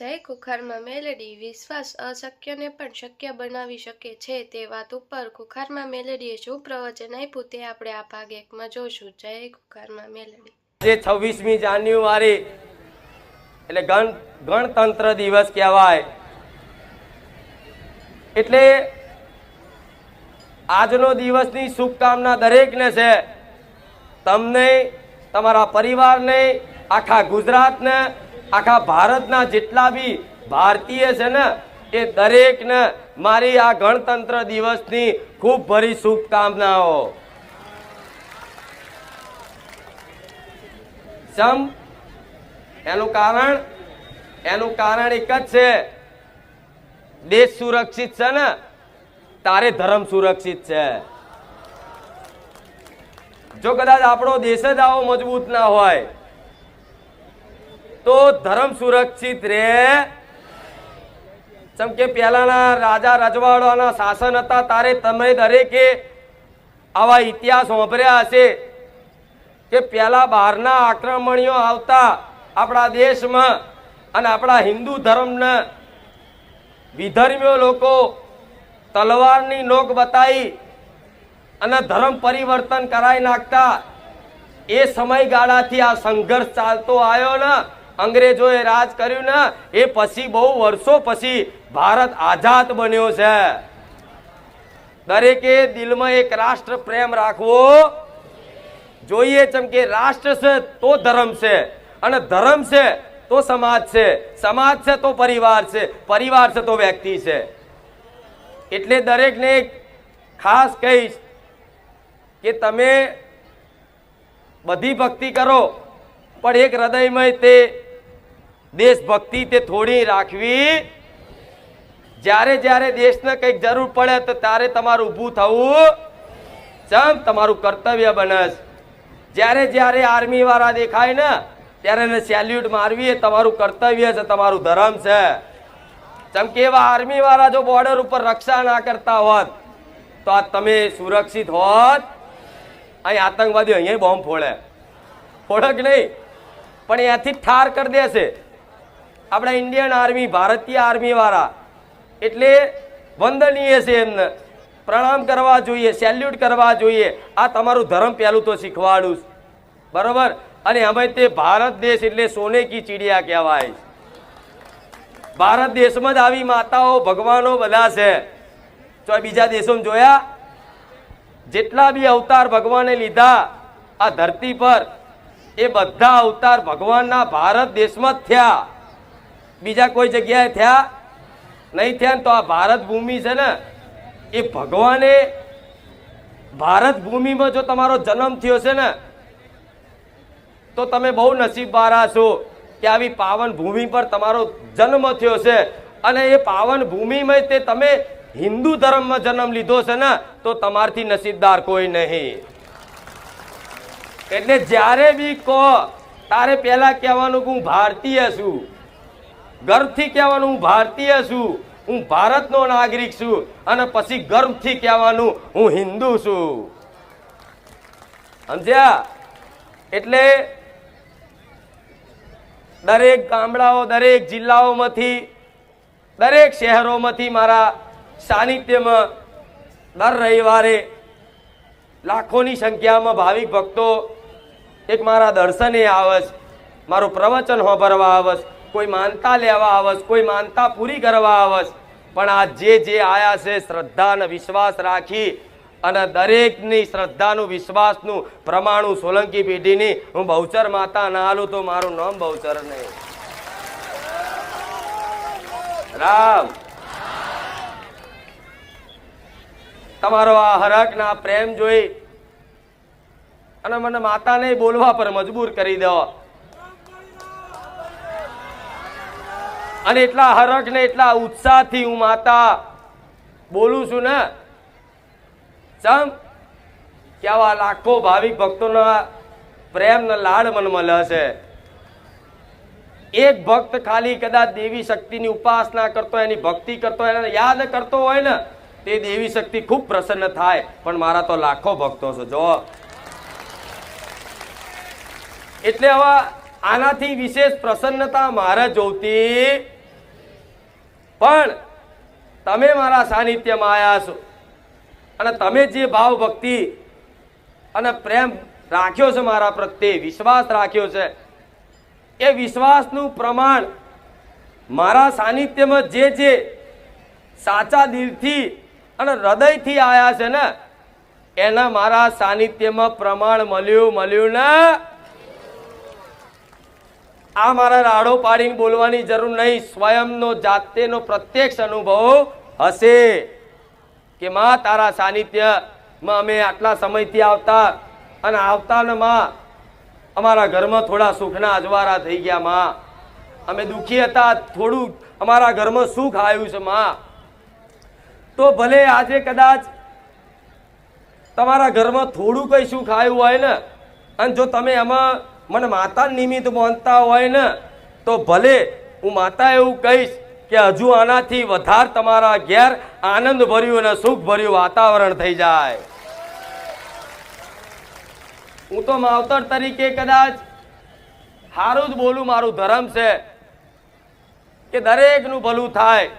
જય કુખારમાં મેલેડી વિશ્વાસ અશક્યને પણ શક્ય બનાવી શકે છે તે વાત ઉપર કુખારમાં મેલેડીએ શું પ્રવચન આપ્યું તે આપણે આ ભાગ એકમાં જોશું. જય કુખારમાં મેલેડી. જે છવ્વીસમી જાન્યુઆરી, એટલે ગણ, ગણતંત્ર દિવસ કહેવાય. એટલે આજનો દિવસની શુભકામના દરેકને છે. તમને, તમારા પરિવારને, આખા ગુજરાતને આખા ભારતના જેટલા બી ભારતીય છે ને, એ દરેકને મારી આ ગણતંત્ર દિવસની ખૂબ ભરી શુભકામનાઓ. સમ, એનું કારણ એનું કારણ એક જ છે. દેશ સુરક્ષિત છે ને, તારે ધર્મ સુરક્ષિત છે. જો કદાચ આપણો દેશ જ આવો મજબૂત ના હોય તો ધર્મ સુરક્ષિત રહે જેમ કે પહેલાના રાજા રજવાડાના શાસન હતા તારે તમે દરેકે આવા ઇતિહાસ વાપર્યા હશે કે પેલા બહારના આક્રમણીઓ આવતા આપણા દેશમાં અને આપણા હિન્દુ ધર્મને વિધર્મીઓ લોકો તલવારની નોક બતાવી અને ધર્મ પરિવર્તન કરાવી નાખતા, એ સમયગાળાથી આ સંઘર્ષ ચાલતો આવ્યો ને અંગ્રેજોએ રાજ કર્યું ને, એ પછી બહુ વર્ષો પછી ભારત આઝાદ બન્યો છે. દરેકે દિલમાં એક રાષ્ટ્ર પ્રેમ રાખવો જોઈએ ચમ કે રાષ્ટ્ર છે તો ધર્મ છે, અને ધર્મ છે તો સમાજ છે. સમાજ છે તો પરિવાર છે પરિવાર છે તો વ્યક્તિ છે. એટલે દરેકને ખાસ કહીશ કે તમે બધી ભક્તિ કરો, પણ એક હૃદયમય તે દેશભક્તિ તે થોડી રાખવી. જ્યારે જ્યારે દેશને કંઈક જરૂર પડે તો ત્યારે તમારું ઊભું થવું. ચમ, તમારું કર્તવ્ય બને જ્યારે જ્યારે આર્મી વાળા દેખાય ને, ત્યારે એને સેલ્યુટ મારવી એ તમારું કર્તવ્ય છે, તમારું ધર્મ છે. ચમ કે એવા આર્મી વાળા જો બોર્ડર ઉપર રક્ષા ના કરતા હોત, તો આ તમે સુરક્ષિત હોત. અહીં આતંકવાદીઓ અહીંયા બોમ્બ ફોડે. ફોડક નહીં? પણ અહીંયાથી ઠાર કરી દેશે. આપણા ઇન્ડિયન આર્મી ભારતીય આર્મીવાળા એટલે વંદનીય છે એમને. પ્રણામ કરવા જોઈએ સેલ્યુટ કરવા જોઈએ. આ તમારું ધર્મ પહેલું તો શીખવાડું બરાબર? અને અમે તે ભારત દેશ એટલે સોને કી ચીડિયા કહેવાય ભારત દેશમાં જ આવી માતાઓ ભગવાનો બધા છે. તો બીજા દેશોમાં જોયા? જેટલા બી અવતાર ભગવાને લીધા, આ ધરતી પર એ બધા અવતાર ભગવાનના ભારત દેશમાં જ થયા. બીજા કોઈ જગ્યાએ થયા નહીં થયા તો આ ભારત ભૂમિ છે ને, એ ભગવાને ભારત ભૂમિમાં જો તમારો જન્મ થયો છે ને, તો તમે બહુ નસીબવાળા છો કે આવી પાવન ભૂમિ પર તમારો જન્મ થયો છે. અને એ પાવન ભૂમિમાં તે તમે હિન્દુ ધર્મમાં જન્મ લીધો છે ને, તો તમારથી નસીબદાર કોઈ નહીં. એટલે જ્યારે બી કહો, તારે પહેલાં કહેવાનું કે હું ભારતીય છું. ગર્વથી કહેવાનું હું ભારતીય છું, હું ભારતનો નાગરિક છું અને પછી ગર્વથી કહેવાનું હું હિન્દુ છું. સમજ્યા? એટલે દરેક ગામડાઓ, દરેક જિલ્લાઓમાંથી, દરેક શહેરોમાંથી મારા સાનિધ્યમાં દર રવિવારે લાખોની સંખ્યામાં ભાવિક ભક્તો એક મારા દર્શને આવશ, મારું પ્રવચન સાંભળવા આવે છે કોઈ માનતા લેવા આવશ, કોઈ માનતા પૂરી કરવા આવશ. પણ આ જે જે આયા છે શ્રદ્ધા અને વિશ્વાસ રાખી અને દરેકની શ્રદ્ધાનું, વિશ્વાસનું પ્રમાણું સોલંકી પેઢીની હું બહુચર માતા ના હાલું તો મારું નામ બહુચર નહીં. રામ. તમારો આ હરક ના પ્રેમ જોઈ અને મને માતાને બોલવા પર મજબૂર કરી દો. અને એટલા હરખ ને એટલા ઉત્સાહથી હું માતા બોલું છું ને, ચમ કે આવા લાખો ભાવિક ભક્તોના પ્રેમના લાડ મને મળે છે. એક ભક્ત ખાલી કદાચ દેવી શક્તિની ઉપાસના કરતો એની ભક્તિ કરતો એને યાદ કરતો હોય ને, તે દેવી શક્તિ ખૂબ પ્રસન્ન થાય. પણ મારા તો લાખો ભક્તો છે જો એટલે હવે આનાથી વિશેષ પ્રસન્નતા મારે જોતી પણ તમે મારા સાનિધ્યમાં આવ્યા છો. અને તમે જે ભાવ ભક્તિ અને પ્રેમ રાખ્યો છે મારા પ્રત્યે, વિશ્વાસ રાખ્યો છે, એ વિશ્વાસનું પ્રમાણ મારા સાનિધ્યમાં જે જે સાચા દિલથી અને હૃદયથી આવ્યા છે ને, એના મારા સાનિધ્યમાં પ્રમાણ મળ્યું મળ્યું ને આ મારા રાડો પાડીને બોલવાની જરૂર નહીં. સ્વયંનો જાતેનો પ્રત્યક્ષ અનુભવ હશે કે માં, તારા સાનિધ્યમાં અમે આટલા સમયથી આવતા અને આવતાને માં અમારા ઘરમાં થોડા સુખના અજવાળા થઈ ગયા, માં. અમે દુઃખી હતા, થોડું અમારા ઘરમાં સુખ આવ્યું છે, માં. તો ભલે આજે કદાચ તમારા ઘરમાં થોડું કંઈ સુખ આવ્યું હોય ને, અને જો તમે એમાં મને માતા નિમિત્ત માનતા હોય ને, તો ભલે હું માતા એવું કહીશ કે હજુ આનાથી વધારે તમારા ઘેર આનંદ ભર્યું અને સુખ ભર્યું વાતાવરણ થઈ જાય. હું તો માવતર તરીકે કદાચ સારું જ બોલું, મારું ધર્મ છે કે દરેકનું ભલું થાય.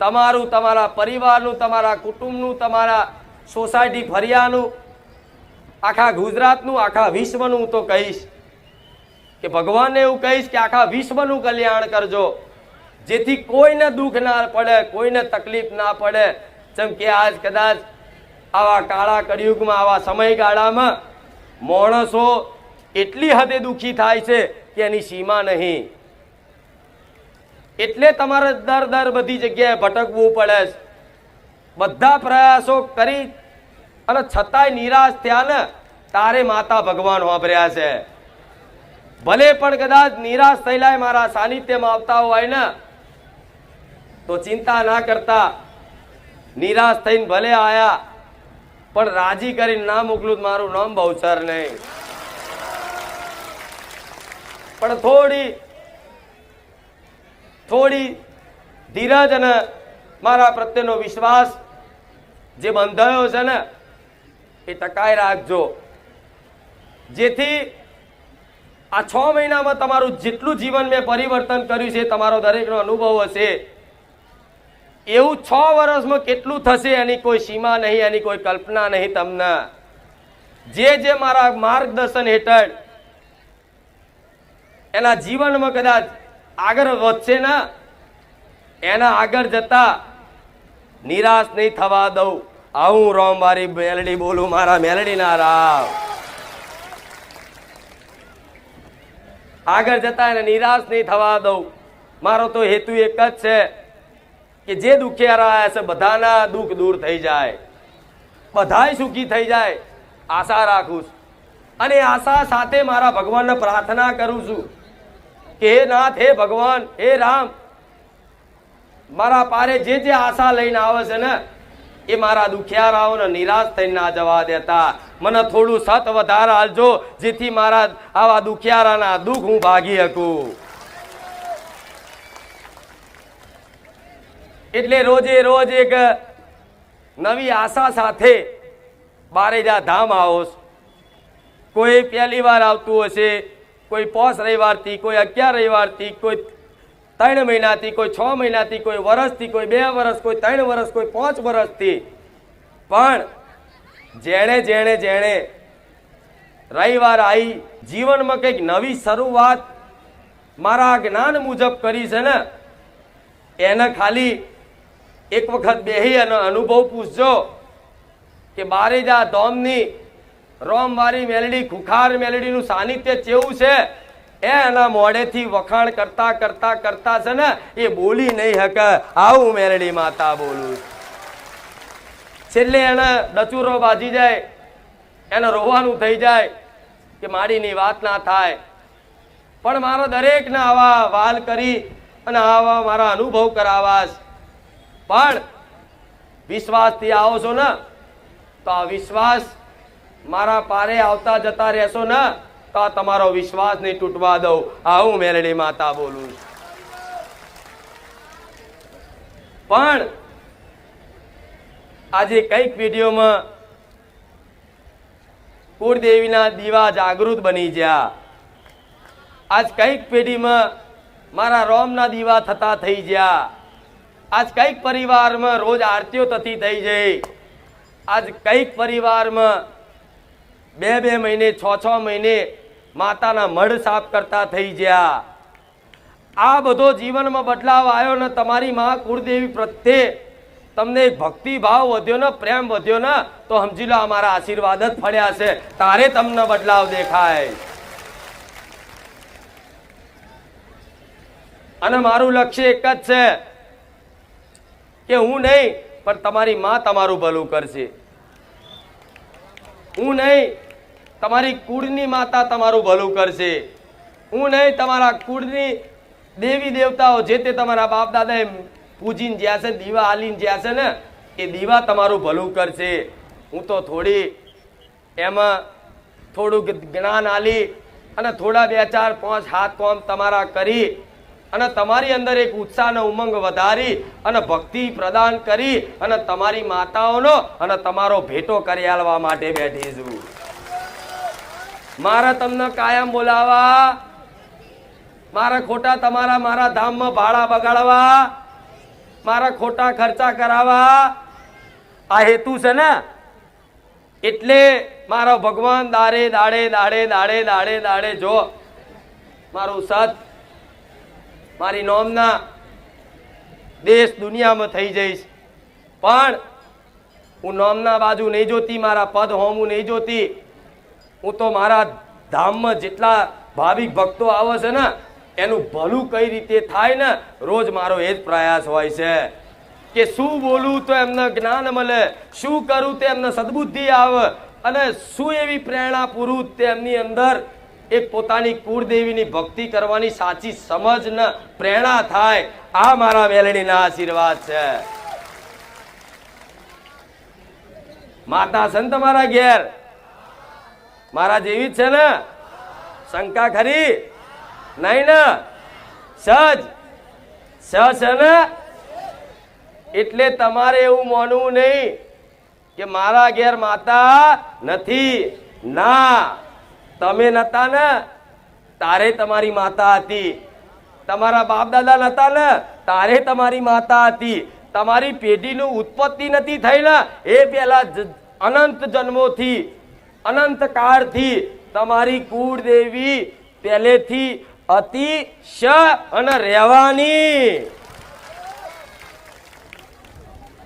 તમારું, તમારા પરિવારનું, તમારા કુટુંબનું, તમારા સોસાયટી ફરિયાનું આખા ગુજરાતનું, આખા વિશ્વનું હું તો કહીશ કે ભગવાનને એવું કહીશ કે આખા વિશ્વનું કલ્યાણ કરજો. જેથી કોઈને દુઃખ ના પડે, કોઈને તકલીફ ના પડે. જેમ કે આજ કદાચ આવા કાળા કળિયુગમાં, આવા સમયગાળામાં માણસો એટલી હદે દુઃખી થાય છે કે એની સીમા નહીં. એટલે તમારે દર દર બધી જગ્યાએ ભટકવું પડે બધા પ્રયાસો કરી અને છતાંય નિરાશ થયા ને, તારે માતા ભગવાન વાપર્યા છે. ભલે પણ કદાચ નિરાશ થયેલા મારા સાનિધ્યમાં આવતા હોય ને, તો ચિંતા ના કરતા નિરાશ થઈને ભલે આયા, પણ રાજી કરીને ના મોકલું મારું નામ બહુચર નહીં. પણ થોડી થોડી ધીરજ અને મારા પ્રત્યેનો વિશ્વાસ જે બંધાયો છે ને એ ટકાઈ રાખજો. જેથી આ છ મહિનામાં તમારું જેટલું જીવન મેં પરિવર્તન કર્યું છે, તમારો દરેકનો અનુભવ હશે. એવું છ વર્ષમાં કેટલું થશે એની કોઈ સીમા નહીં, એની કોઈ કલ્પના નહીં તમને. જે જે મારા માર્ગદર્શન હેઠળ એના જીવનમાં કદાચ આગળ વધશે ને, એના આગળ જતા નિરાશ નહીં થવા દઉં. આવું રોમ મારી મેલડી બોલું, મારા મેલડી ના રાવ આગળ જતા એને નિરાશ નહીં થવા દઉં. મારો તો હેતુ એક જ છે કે જે દુખિયા રહ્યા છે, બધાના દુઃખ દૂર થઈ જાય. બધાય સુખી થઈ જાય. આશા રાખું છું. અને આશા સાથે મારા ભગવાનને પ્રાર્થના કરું છું કે હે નાથ, હે ભગવાન, હે રામ, મારા પારે જે જે આશા લઈને આવે છે ને એ મારા દુખિયારાઓને નિરાશ થઈને ના જવા દેતા. મને થોડું સત વધારે હાલજો જેથી મારા આવા દુખિયારાના દુઃખ હું ભાગી શકું. એટલે રોજે રોજ એક નવી આશા સાથે બારેજા ધામ આવો કોઈ પહેલી વાર આવતું હશે, કોઈ પોસ રવિવારથી, કોઈ અગિયાર રવિવારથી, કોઈ ત્રણ મહિનાથી કોઈ છ મહિનાથી કોઈ વર્ષથી કોઈ બે વર્ષ કોઈ ત્રણ વર્ષ કોઈ પાંચ વર્ષથી પણ જેણે જેણે જેણે રવિવાર આવી જીવનમાં કંઈક નવી શરૂઆત મારા જ્ઞાન મુજબ કરી છે ને, એને ખાલી એક વખત બેહી અને અનુભવ પૂછજો કે બારેજા ધોમની રોમવારી મેલડી, ખુખાર મેલડીનું સાનિધ્ય કેવું છે? એના મોડેથી વખાણ કરતા કરતા કરતા છે ને, એ બોલી નહીં હકે. આવું મેરડી માતા બોલું છેલ્લે એને ડચુરો બાજી જાય, એને રોવાનું થઈ જાય કે માડીની વાત ના થાય. પણ મારો દરેકને આવા વાલ કરી અને આવા મારા અનુભવ કરાવાશ પણ વિશ્વાસથી આવો છો ને, તો આ વિશ્વાસ મારા પારે આવતા જતા રહેશો ને તો તમારો વિશ્વાસ નહીં તૂટવા દઉં. આવું મેલડી માતા બોલું છું. પણ આજે કંઈક વિડીયોમાં કુળદેવીના દીવા જાગૃત બની ગયા. આજ કંઈક પેઢીમાં મારા રોમના દીવા થતા થઈ ગયા. આજ કંઈક પરિવારમાં રોજ આરતીઓ થતી થઈ જઈ. આજ કંઈક પરિવારમાં બે બે મહિને, છ છ મહિને માતાના મઢ સાફ કરતા થઈ ગયા. આ બધો જીવનમાં બદલાવ આવ્યો ને તમારી મા કુળદેવી પ્રત્યે તમને ભક્તિભાવ ભક્તિ ભાવ વધ્યો ને પ્રેમ વધ્યો ને, તો સમજી લો અમારા આશીર્વાદ જ ફળ્યા છે. તારે તમને બદલાવ દેખાય. અને મારું લક્ષ્ય એક જ છે કે હું નહીં, પણ તમારી માં તમારું ભલું કરશે. હું નહીં તમારી કુળની માતા તમારું ભલું કરશે. હું નહીં, તમારા કુળની દેવી દેવતાઓ જે તે તમારા બાપ દાદાએ પૂજીને જ્યાં છે દીવા હાલીને જ્યાં છે ને, એ દીવા તમારું ભલું કરશે. હું તો થોડી એમાં થોડુંક જ્ઞાન હાલી અને થોડા બે, ચાર, પાંચ હાથ કોમ તમારા કરી અને તમારી અંદર એક ઉત્સાહનો ઉમંગ વધારી અને ભક્તિ પ્રદાન કરી અને તમારી માતાઓનો અને તમારો ભેટો કરી આલવા માટે બેઠી છું. મારે તમને કાયમ બોલાવા. મારા ખોટા તમારા મારા ધામમાં ભાડા બગાડવા. મારા ખોટા ખર્ચા કરાવવા. આ હેતુ છે ને? એટલે મારો ભગવાન દાડે દાડે દાડે દાડે દાડે દાડે જો. મારું સત મારી નોમના દેશ દુનિયામાં થઈ જઈશ. પણ હું નોમના બાજુ નહીં જોતી, મારા પદ હોમું નહીં જોતી. હું તો મારા ધામમાં જેટલા ભાવિક ભક્તો આવે છે ને, એનું ભલું કઈ રીતે થાય ને, રોજ મારો એ જ પ્રયાસ હોય છે. કે શું બોલું તો એમને જ્ઞાન મળે, શું કરું તો એમને સદબુદ્ધિ આવે, અને શું એવી પ્રેરણા પૂરું તેમની અંદર એક પોતાની કુળદેવીની ભક્તિ કરવાની સાચી સમજ ને પ્રેરણા થાય. આ મારા મેલડીના આશીર્વાદ છે. માતા સંત મારા ઘેર મારા જેવી જ છે ને? શંકા ખરી? નહીં ને? સજ? સ છે ને? એટલે તમારે એવું માનવું નહીં કે મારા ઘેર માતા નથી. ના. તમે નતા ને? તારે તમારી માતા હતી. તમારા બાપ દાદા નતા ને? તારે તમારી માતા હતી. તમારી પેઢીનું ઉત્પત્તિ નથી થઈ ને? એ જ- અનંત જન્મોથી અનંત કાળથી તમારી કુળદેવી પહેલેથી અતિશય અને રહેવાની.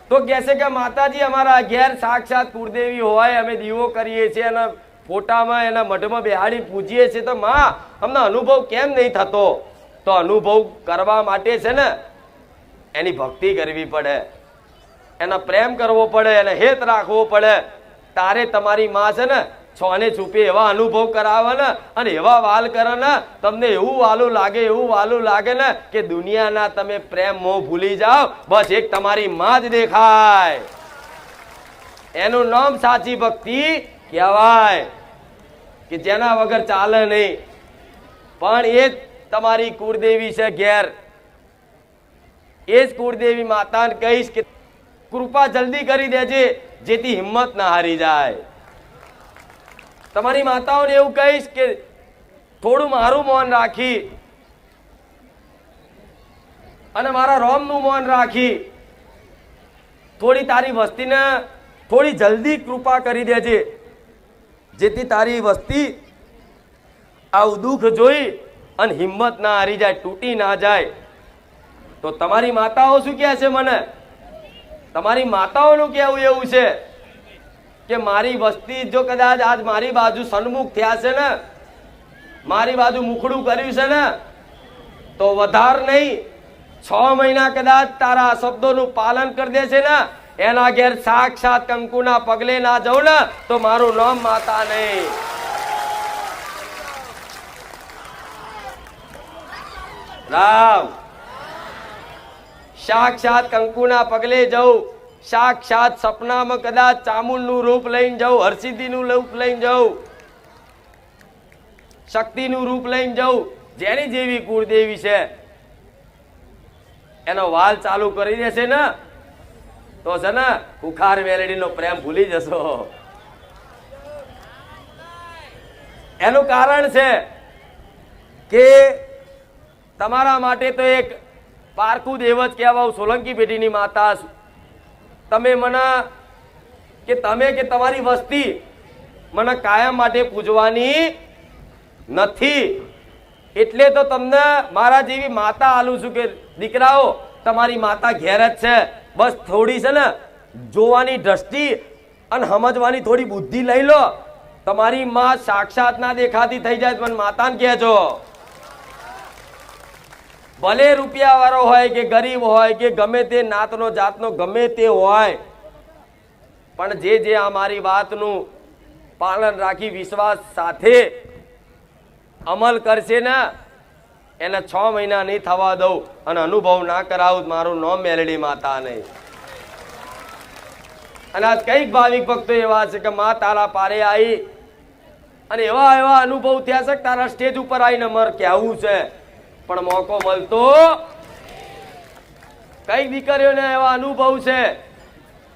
તો કહેશે કે માતાજી, અમારા ઘેર સાક્ષાત કુળદેવી હોય, અમે દીવો કરીએ છીએ અને ફોટામાં એના મઢમાં બેહાડી પૂજીએ છીએ. તો માં, અમને અનુભવ કેમ નહીં થતો? તો અનુભવ કરવા માટે છે ને, એની ભક્તિ કરવી પડે. એનો પ્રેમ કરવો પડે, એને હેત રાખવો પડે. તારે તમારી માં છે ને છોને છૂપે એવા અનુભવ કરાવે ને અને એવા વાલ કરે ને, તમને એવું વાલું લાગે, એવું વાલું લાગે ને કે દુનિયાના તમે પ્રેમ મોહ ભૂલી જાઓ, બસ એક તમારી માં જ દેખાય. એનું નામ સાચી ભક્તિ કહેવાય, કે જેના વગર ચાલે નહીં. પણ એ જ તમારી કુળદેવી છે ઘેર. એ જ કુળદેવી માતાને કહીશ કે કૃપા જલ્દી કરી દેજે, જેથી હિંમત ના હારી જાય. તમારી માતાઓને એવું કહીશ કે થોડું મારું મૌન રાખી અને મારા રોમનું મૌન રાખી. થોડી તારી વસ્તીને થોડી જલ્દી કૃપા કરી દેજે, જેથી તારી વસ્તી આવું દુઃખ જોઈ અને હિંમત ના હારી જાય, તૂટી ના જાય. તો તમારી માતાઓ શું કહે છે મને? તમારી માતાઓનું કહેવું એવું છે કે મારી વસ્તી જો કદાચ આજ મારી બાજુ સન્મુખ થયા છે ને, મારી બાજુ મુખડું કર્યું છે ને, તો વધાર નહીં, છ મહિના કદાચ તારા શબ્દોનું પાલન કરી દેશે ને, એના ઘેર સાક્ષાત કંકુના પગલે ના જવું ને, તો મારું નામ માતા નહીં. રામ. સાક્ષાત કંકુના પગલે જવું સાક્ષાત સપનામાં કદાચ ચામુંડનું રૂપ લઈને જવું હરસિદ્ધિનું રૂપ લઈને જવું શક્તિનું રૂપ લઈને જવું જેની જેવી કુળદેવી છે. એનો વાલ ચાલુ કરી દેશે ને, તો છે ને, કુખાર વેલડીનો પ્રેમ ભૂલી જશો. એનું કારણ છે કે તમારા માટે તો એક પારકું દેવ જ સોલંકી પેઢીની માતા. તમે મને કે તમે કે તમારી વસ્તી મને કાયમ માટે પૂજવાની નથી. એટલે તો તમને મારા જેવી માતા આલું છું કે દીકરાઓ, તમારી માતા ઘેર જ છે. બસ થોડી છે ને, જોવાની દ્રષ્ટિ અને સમજવાની થોડી બુદ્ધિ લઈ લો. તમારી માં સાક્ષાત ના દેખાતી થઈ જાય પણ માતાને કહેજો. ભલે રૂપિયા વાળો હોય કે ગરીબ હોય કે ગમે તે નાતનો જાતનો, ગમે તે હોય, પણ જે જે આ મારી વાતનું પાલન રાખી વિશ્વાસ સાથે અમલ કરશે ને, એને છ મહિના નહીં થવા દઉં અને અનુભવ ના કરાવું, મારું નોમ મેલડી માતા નહીં. અને આજ કંઈક ભાવિક ભક્તો એવા છે કે મા તારા પારે આવી અને એવા એવા અનુભવ થયા છે તારા સ્ટેજ ઉપર આવીને મર કહેવું છે. પણ મોકો મળતો કઈ દીકરીઓને એવા અનુભવ છે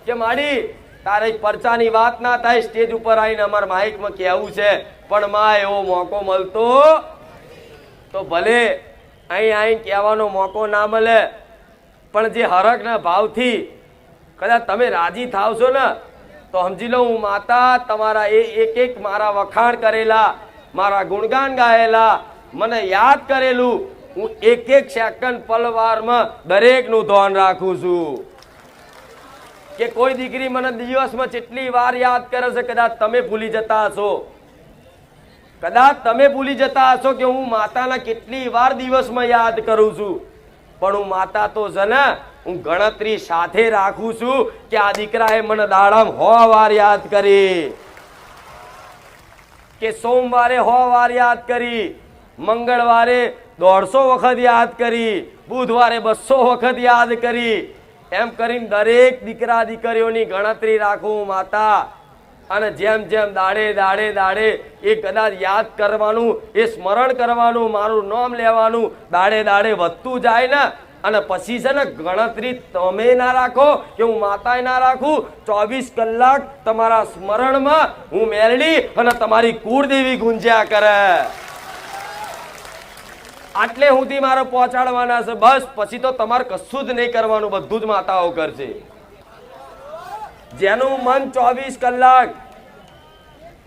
કે મારી તારે પરચાની વાત ના થાય, સ્ટેજ ઉપર આવીને અમારા માઇકમાં કહેવું છે, પણ માં, એવો મોકો મળતો તો ભલે અહીં આવીને કહેવાનો મોકો ના મળે, પણ જે હરકના ભાવથી કદાચ તમે રાજી થાવશો ને, તો સમજી લો હું માતા, તમારા એ એક એક મારા વખાણ કરેલા, મારા ગુણગાન ગાયેલા, મને યાદ કરેલું હું એક એક સેકન્ડ પલવારમાં દરેકનું ધ્યાન રાખું છું. કે કોઈ દીકરી મને દિવસમાં જેટલી વાર યાદ કરે છે, કદાચ તમે ભૂલી જતા હશો. કદાચ તમે ભૂલી જતા હશો કે હું માતાના કેટલી વાર દિવસમાં યાદ કરું છું. પણ હું માતા તો છે ને, હું ગણતરી સાથે રાખું છું કે આ દીકરાએ મને દાડામ હો વાર યાદ કરી. કે સોમવારે હો વાર યાદ કરી, મંગળવારે દોઢસો વખત યાદ કરી, બુધવારે બસો વખત યાદ કરી. એમ કરીને દરેક દીકરા દીકરીઓની ગણતરી રાખું માતા. અને જેમ જેમ દાડે દાડે દાડે એ કદાચ યાદ કરવાનું, એ સ્મરણ કરવાનું, મારું નામ લેવાનું, દાડે દાડે વધતું જાય ને, અને પછી છે ને ગણતરી તમે ના રાખો કે હું માતાએ ના રાખું, ચોવીસ કલાક તમારા સ્મરણમાં હું મેળવી અને તમારી કુળદેવી ગુંજ્યા કરે. આટલે સુધી મારે પહોંચાડવાના છે, બસ. પછી તો તમારે કશું જ નહીં કરવાનું, બધું જ માતાઓ કરશે. જેનું મન ચોવીસ કલાક,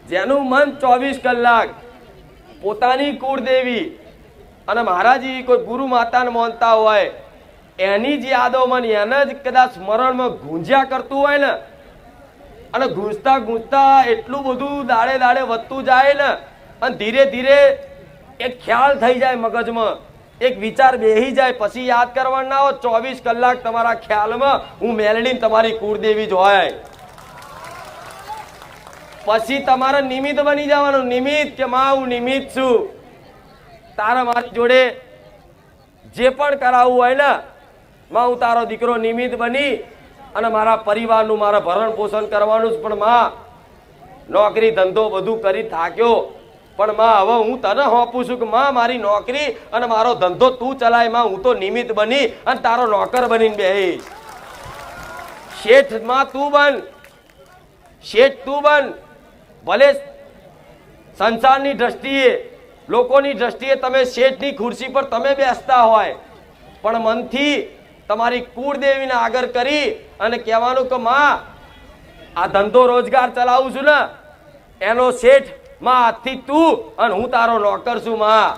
જેનું મન ચોવીસ કલાક, પોતાની કુળદેવી અને મારા જેવી કોઈ ગુરુ માતાને માનતા હોય, એની જ યાદો મને, એને જ કદાચ સ્મરણમાં ગુંજ્યા કરતું હોય ને, અને ગૂંજતા ગૂંજતા એટલું બધું દાડે દાડે વધતું જાય ને, અને ધીરે ધીરે એક ખ્યાલ થઈ જાય મગજમાં. એક વિચાર બેહી જાય. પછી યાદ કરવાનું ના હોય ચોવીસ કલાક તમારા ખ્યાલમાં હું મેલડીને તમારી કુળદેવી જ હોય પછી તમારે નિમિત્ત બની જવાનું. નિમિત્ત કે માં, હું નિમિત્ત છું. તારા મારી જોડે જે પણ કરાવવું હોય ને, માં, હું તારો દીકરો નિમિત્ત બની અને મારા પરિવારનું મારા ભરણ પોષણ કરવાનું જ. પણ માં, નોકરી ધંધો બધું કરી થાક્યો. પણ માં, હવે હું તને હોપું છું કે માં, મારી નોકરી અને મારો ધંધો તું ચલાય. માં, હું તો નિમિત્ત બની અને તારો નોકર બનીને બેહીશ. શેઠમાં તું બન. શેઠ તું બન. ભલે સંસારની દ્રષ્ટિએ, લોકોની દ્રષ્ટિએ તમે શેઠની ખુરશી પર તમે બેસતા હોય, પણ મનથી તમારી કુળદેવીને આગળ કરી અને કહેવાનું કે, માં, આ ધંધો રોજગાર ચલાવું છું ને, એનો શેઠ માં આજથી તું અને હું તારો નોકર છું, માં.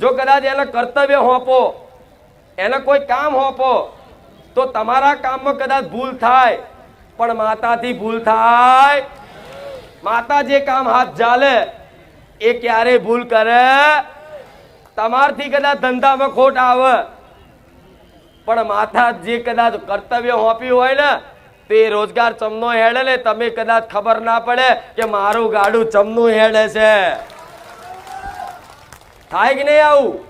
જો કદાચ એને કર્તવ્ય હોપો, એને કોઈ કામ હોપો, તો તમારા કામમાં કદાચ ભૂલ થાય, પણ માતાથી ભૂલ થાય. માતા જે કામ હાથ ચાલે એ ક્યારે ભૂલ કરે. તમારથી કદાચ ધંધામાં ખોટ આવે, પણ માતા જે કદાચ કર્તવ્ય હોપ્યું હોય ને તો રોજગાર ચમનો હેડે ને તમે કદાચ ખબર ના પડે કે મારું ગાડું ચમનું હેડે છે. થાય કે નહીં આવું?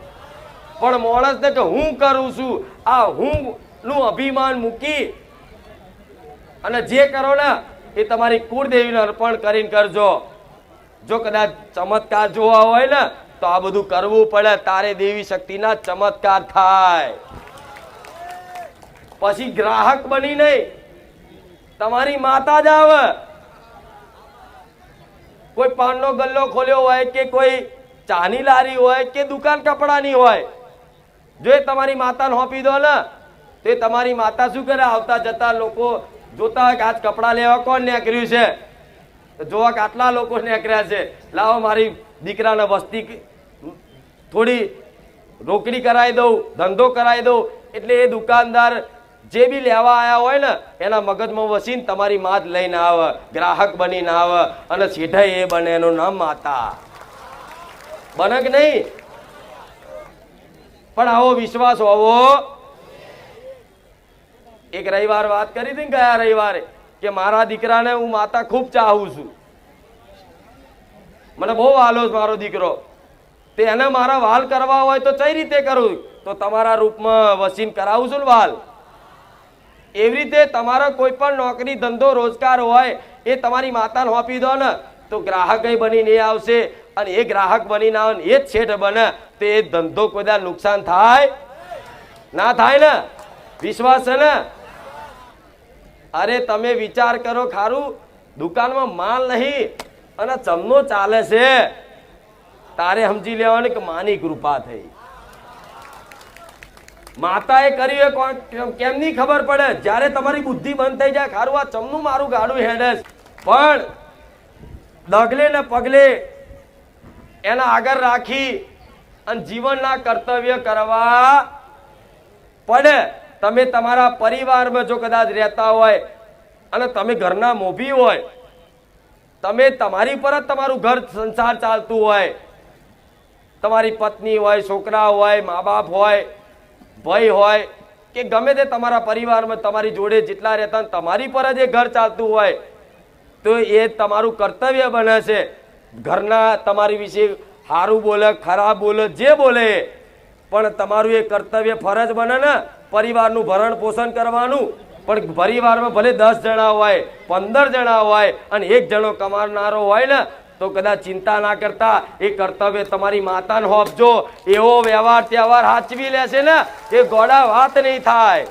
પણ માણસને કે હું કરું છું? આ હું નું અભિમાન મૂકી અને જે કરો ને, એ તમારી કુળદેવીને અર્પણ કરીને કરજો. જો કદાચ ચમત્કાર જોવા હોય ને, તો આ બધું કરવું પડે. તારે દેવી શક્તિના ચમત્કાર થાય. પછી ગ્રાહક બની નહીં. તમારી માતા જ આવે. કોઈ પાનનો ગલ્લો ખોલ્યો હોય કે કોઈ ચાની લારી હોય કે દુકાન કપડાની હોય, જો એ તમારી માતાને હોપી દો ને, તો તમારી માતા શું કરે? આવતા જતા લોકો જોતા હોય કે આજ કપડાં લેવા કોણ નીકળ્યું છે? જોવા કે આટલા લોકો નીકળ્યા છે. લાવો મારી દીકરાને વસ્તી થોડી રોકડી કરાવી દઉં, ધંધો કરાવી દઉં, એટલે એ દુકાનદાર જે બી લેવા આવ્યા હોય ને, એના મગજમાં વસીને તમારી માત લઈને આવે, ગ્રાહક બનીને આવે અને સીધા એ બને, એનું નામ માતા. બને કે નહીં? પણ આવો વિશ્વાસ હોવો. એક રવિવાર વાત કરી હતી ગયા રવિવારે કે મારા દીકરાને હું માતા ખૂબ ચાહું છું. મને બહુ વાલો મારો દીકરો. તે એને મારા વાલ કરવા હોય તો કઈ રીતે કરું? તો તમારા રૂપમાં વસીન કરાવું છું ને વાલ. એવી રીતે તમારો કોઈ પણ નોકરી, ધંધો, રોજગાર હોય, એ તમારી માતાને સોંપી દો ને. તો ગ્રાહક બનીને એ આવશે અને એ ગ્રાહક બનીને આવે એ જ શેઠ બને, તો એ ધંધો કોઈ નુકસાન થાય? ના થાય ને? વિશ્વાસ છે ને? અરે તમે વિચાર કરો ખારું, દુકાનમાં માલ નહીં અને ચમનો ચાલે છે. તારે સમજી લેવાનું કે માની કૃપા થઈ. માતાએ કર્યું એ કેમ- કેમની ખબર પડે? જ્યારે તમારી બુદ્ધિ બંધ થઈ જાય, ખારું આ ચમનું મારું ગાડું હેડે. પણ ડગલે ને પગલે એના આગળ રાખી અને જીવનના કર્તવ્ય કરવા પડે. તમે તમારા પરિવારમાં જો કદાચ રહેતા હોય અને તમે ઘરના મોભી હોય, તમે તમારી પર જ તમારું ઘર સંસાર ચાલતું હોય, તમારી પત્ની હોય, છોકરા હોય, મા બાપ હોય ભાઈ હોય કે ગમે તે તમારા પરિવારમાં તમારી જોડે જેટલા રહેતા તમારી પર જ એ ઘર ચાલતું હોય, તો એ તમારું કર્તવ્ય બને છે. ઘરના તમારી વિશે સારું બોલે, ખરાબ બોલે, જે બોલે, પણ તમારું એ કર્તવ્ય ફરજ બને ને પરિવારનું ભરણ પોષણ કરવાનું. પણ પરિવારમાં ભલે દસ જણા હોય, પંદર જણા હોય અને એક જણો કમાનારો હોય ને તો કદાચ ચિંતા ના કરતા એ કર્તવ્ય તમારી માતાને હોપજો એવો વ્યવહાર તહેવાર હાચવી લેશે ને, એ ગોડા વાત નહીં થાય.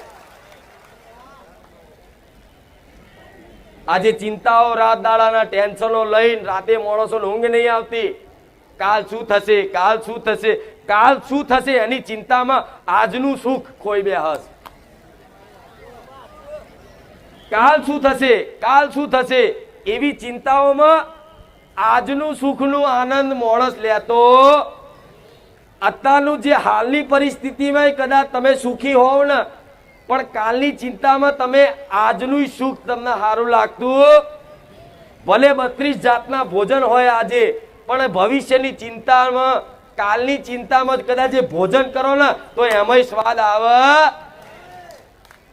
આજે ચિંતાઓ રાત દાડાના ટેન્શનો લઈને રાતે માણસો ઊંઘ નહીં આવતી. કાલ શું થશે, કાલ શું થશે, કાલ શું થશે એની ચિંતામાં આજનું સુખ કોઈ બે હસ કાલ શું થશે, કાલ શું થશે એવી ચિંતાઓમાં આજનું સુખનું આનંદ માણસ લેતો અત્યારનું જે હાલની પરિસ્થિતિમાં કદાચ તમે સુખી હોવ ને, પણ કાલની ચિંતામાં તમે આજનું સુખ તમને સારું લાગતું. ભલે બત્રીસ જાતના ભોજન હોય આજે, પણ ભવિષ્યની ચિંતામાં, કાલની ચિંતામાં જ કદાચ એ ભોજન કરો ને, તો એમાંય સ્વાદ આવે.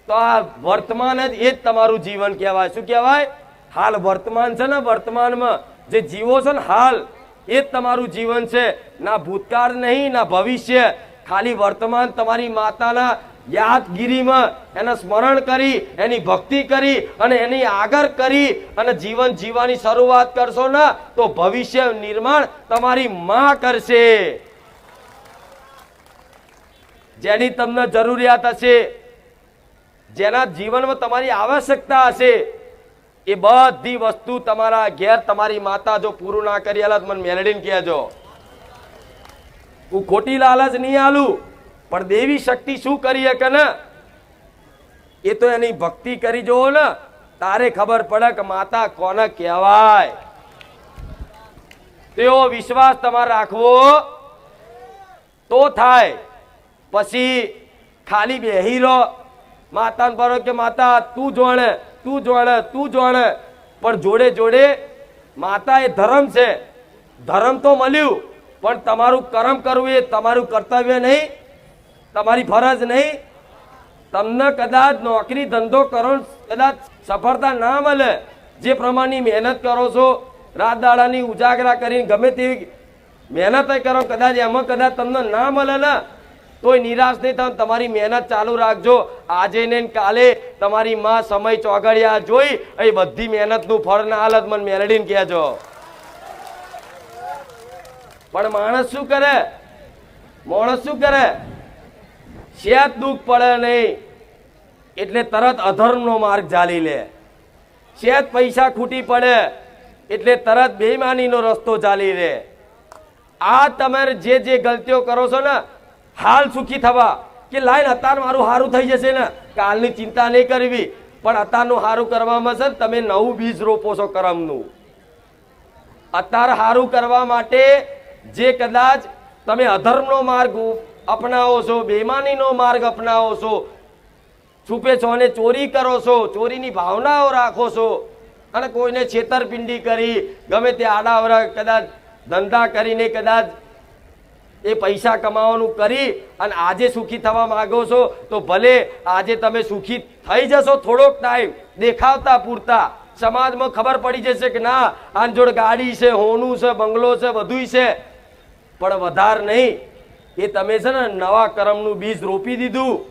તો આ વર્તમાન જ એ જ તમારું જીવન કહેવાય. શું કહેવાય? હાલ વર્તમાન છે ને, વર્તમાનમાં જે જીવો છો ને હાલ, એ જ તમારું જીવન છે. ના ભૂતકાળ નહીં, ના ભવિષ્ય. ખાલી વર્તમાન તમારી માતાના યાદગીરીમાં એના સ્મરણ કરી, એની ભક્તિ કરી અને એની આગળ કરી અને જીવન જીવવાની શરૂઆત કરશો ને, તો ભવિષ્ય નિર્માણ તમારી માં કરશે. જેની તમને જરૂરિયાત હશે, જેના જીવનમાં તમારી આવશ્યકતા હશે એ બધી વસ્તુ તમારા ઘેર તમારી માતા જો પૂરું ના કરી આલા તો મને મેલડીને કહેજો. હું ખોટી લાલચ નહીં આલું, પણ દેવી શક્તિ શું કરી શકે ને? એ તો એની ભક્તિ કરી જોવો ને, તારે ખબર પડે કે માતા કોને કહેવાય. તેવો વિશ્વાસ તમારે રાખવો, તો થાય. પછી ખાલી બેહી રહો. માતાને પરો કે માતા તું જોણે. તું જોણ તું જોણ. પણ જોડે જોડે માતા એ ધર્મ છે. ધર્મ તો મળ્યું, પણ તમારું કર્મ કરવું એ તમારું કર્તવ્ય નહીં, તમારી ફરજ નહીં. તમને કદાચ નોકરી, ધંધો કરો કદાચ સફળતા ના મળે, જે પ્રમાણની મહેનત કરો છો રાત દાડાની ઉજાગરા કરીને ગમે તેવી મહેનત કરો કદાચ એમાં કદાચ તમને ના મળે ને તોય નિરાશ નહીં થાય તમારી મહેનત ચાલુ રાખજો. આજે ને કાલે તમારી માં સમય ચોગડિયા જોઈ એ બધી મહેનતનું ફળ ના હાલત મને મેલડીને કહેજો. પણ માણસ શું કરે? માણસ શું કરે? શેત દુઃખ પડે નહીં. એટલે તરત અધર્મનો માર્ગ ચાલી લે. શેત પૈસા ખૂટી પડે, એટલે તરત બેઈમાનીનો રસ્તો ચાલી લે. આ તમે જે જે ગલતીઓ કરો છો ને હાલ સુખી થવા. કે લાઈન અત્યારે મારું સારું થઈ જશે ને? કાલની ચિંતા નહીં કરવી. પણ અત્યારનું સારું કરવામાં છે તમે નવું બીજ રોપો છો કરમનું. અત્યારે સારું કરવા માટે જે કદાચ તમે અધર્મનો માર્ગ અપનાવો છો બેમાનીનો માર્ગ અપનાવો છો, છુપે છો અને ચોરી કરો છો, ચોરીની ભાવનાઓ રાખો છો, અને કોઈને છેતરપિંડી કરી, ગમે તે આડાવરા કદાચ ધંધા કરીને કદાચ એ પૈસા કમાવાનું કરી અને આજે સુખી થવા માગો છો, તો ભલે આજે તમે સુખી થઈ જશો, થોડોક ટાઈમ દેખાવતા પૂરતા. સમાજમાં ખબર પડી જશે કે ના આની જોડે ગાડી છે, હોનું છે, બંગલો છે બધું છે. પણ વધાર નહીં. એ તમે છે ને નવા કરમનું બીજ રોપી દીધું.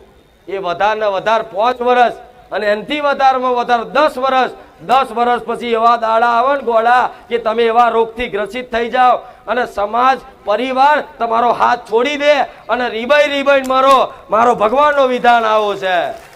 એ વધારે ને વધારે પાંચ વર્ષ અને એનાથી વધારમાં વધારે દસ વર્ષ દસ વર્ષ પછી એવા દાડા આવે ને ગોળા કે તમે એવા રોગથી ગ્રસિત થઈ જાઓ. અને સમાજ, પરિવાર, તમારો હાથ છોડી દે અને રીબાઈ રીબાઈ મરો, મારો ભગવાનનો વિધાન આવો છે.